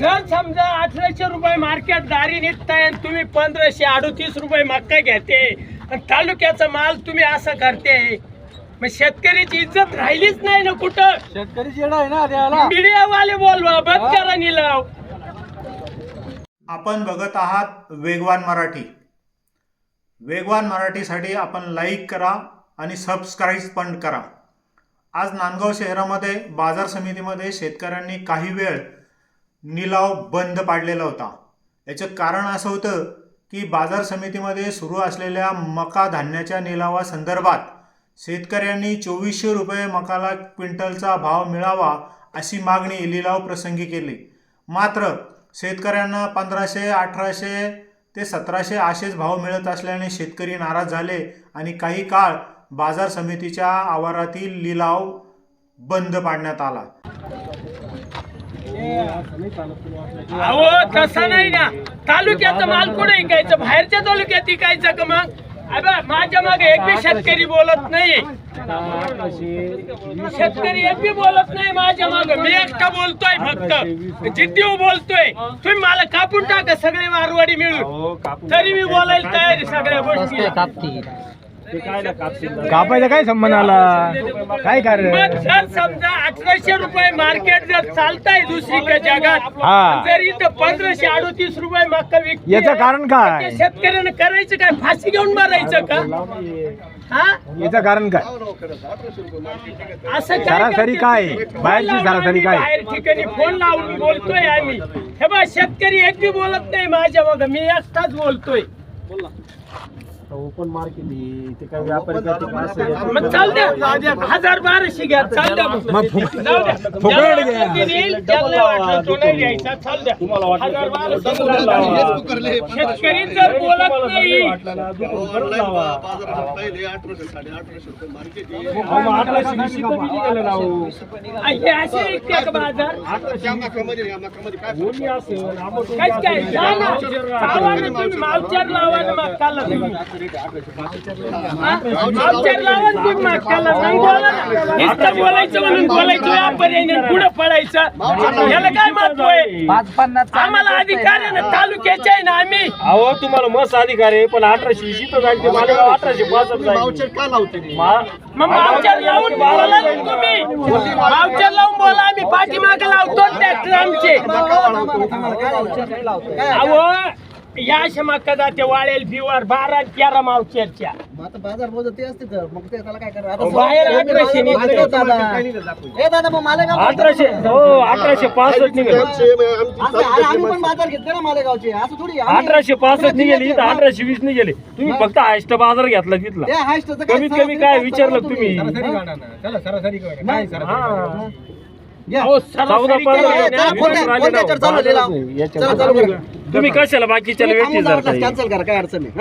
जर समजा अठराशे रुपये मार्केट दारी निघताय आणि तुम्ही पंधराशे अडतीस रुपये मक्का घेते आणि तालुक्याचा माल तुम्ही असं करते मग शेतकऱ्याची इज्जत राहिलीच नाही ना कुठं? शेतकरी चेडा आहे ना द्यायला मीडियावाले बोलवा बंद करा निलाव आपण बघत आहात वेगवान मराठी. वेगवान मराठीसाठी आपण लाईक करा आणि सबस्क्राईब पण करा. आज नांदगाव शहरामध्ये बाजार समितीमध्ये शेतकऱ्यांनी काही वेळ निलाव बंद पाडलेला होता. याचं कारण असं होतं की बाजार समितीमध्ये सुरू असलेल्या मका धान्याच्या निलावासंदर्भात शेतकऱ्यांनी चोवीसशे रुपये मकाला क्विंटलचा भाव मिळावा अशी मागणी लिलाव प्रसंगी केली. मात्र शेतकऱ्यांना पंधराशे अठराशे ते सतराशे असेच भाव मिळत असल्याने शेतकरी नाराज झाले आणि काही काळ बाजार समितीच्या आवारातील लिलाव बंद पाडण्यात आला. अहो तसं नाही ना. तालुक्याचा माल कुठे विकायचं? बाहेरच्या तालुक्यात विकायचं का मग? अबे, माझ्या मागे एक बी शेतकरी बोलत नाही. शेतकरी एक बी बोलत नाही माझ्या मागे. मी एकटा बोलतोय फक्त. जिद्दी बोलतोय. तुम्ही मला कापून टाका सगळे मारवाडी मिळून. तरी मी बोलायला तयार सगळ्या गोष्टी. कापायचा काय संबंध आला काय मग जर समजा अठराशे रुपये मार्केट जर चालताय दुसरीकडे जगात हा. जर इथं पंधराशे अडतीस रुपये मका विकते याचं कारण काय? त्या शेतकऱ्यानं करायचं काय फाशी घेऊन मारायचं का हा याचं कारण काय असं काय सरासरी? काय? बाहेरची सरासरी काय? बाहेर ठिकाणी फोन लावून बोलतोय आम्ही हे बघ शेतकरी एक बी बोलत नाही माझ्या मग मी एकटाच बोलतोय ओपन मार्केट ते काय व्यापारी मग चाल द्या हजार बाराशे घ्या चाल द्या मग. मग फुक- जाऊ द्या. फुकट ज्याला घ्या. वाटलं की नाही, ज्याला वाटलं तो नाही घ्यायचा, चाल द्या. हजार बाराशे शेतकरी जर बोलत नाही हे असे विकते का बाजार काहीच काय जा ना. लावा ना तुम्ही ना तुम्ही बोलायचं म्हणून बोलायचं व्यापारी नाही पुढं पडायचं याला काय महत्त्व आहे आम्हाला अधिकार आहे ना तालुक्याचे आहे ना आम्ही. अहो तुम्हाला मस्त अधिकार आहे पण अठराशे वीस इथं जाईल ते मालेगाव अठराशे पासष्ट मग मावचार लावून बोला तुम्ही. मावचार लावून बोला आम्ही पाठीमागे लावतो ट्रॅक्टर आमचे. अहो या अशा मका जाते वाळेल फिवर बारा तेरा मावचरच्या आता बाजार बोलत ते असते तर. मग ते त्याला काय करा? बाहेर अठराशे निघतं. ए दादा मग मालेगाव अठराशे हो अठराशे पासष्ट निघेल. असं अरे आम्ही पण बाजार घेतले ना मालेगावचे. असं थोडी आम्ही- अठराशे पासष्ट निघेली इथं अठराशे वीस निघेली. तुम्ही फक्त हायस्ट बाजार घेतला तिथला. ते हायस्टचं काय कमीत कमी काय विचारलं तुम्ही? चला सरासरी काय काय सरासरी हा. घ्या. अहो, चौदा सरासरी पंधरा केलं चला, ना. कोणत्या- कोणत्या याच्यावर चालू आहे लिलाव? चला, चालू करा. तुम्ही कशाला बाकीच्या व्यक्ती कॅन्सल करा काय अडचण नाही हा?